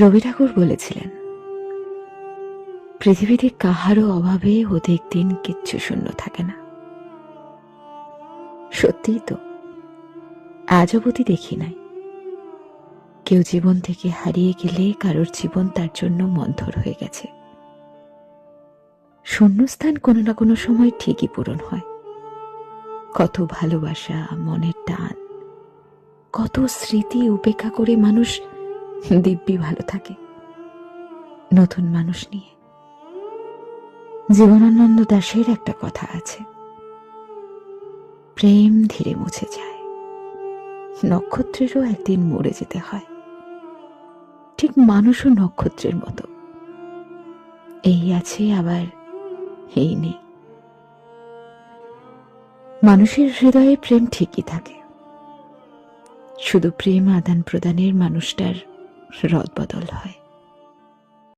রবি ঠাকুর বলেছিলেন, পৃথিবীতে কাহারও অভাবে অধিক দিন কিচ্ছু শূন্য থাকে না। সত্যিই তো আজ অবধি দেখি নাই। কেউ জীবন থেকে হারিয়ে গেলে কারোর জীবন তার জন্য মন্থর হয়ে গেছে। শূন্যস্থান কোনো না কোনো সময় ঠিকই পূরণ হয়। কত ভালোবাসা, মনের টান, কত স্মৃতি উপেক্ষা করে মানুষ দিব্যি ভালো থাকে। নতুন মানুষ নিয়ে। জীবনানন্দ দাশের একটা কথা আছে। প্রেম ধীরে মুছে যায়। নক্ষত্রেরও একদিন মরে যেতে হয়। ঠিক মানুষও নক্ষত্রের মতো। এই আছে আবার এই নেই। মানুষের হৃদয়ে প্রেম ঠিকই থাকে। শুধু প্রেম আদান প্রদানের মানুষটার রদবদল হয়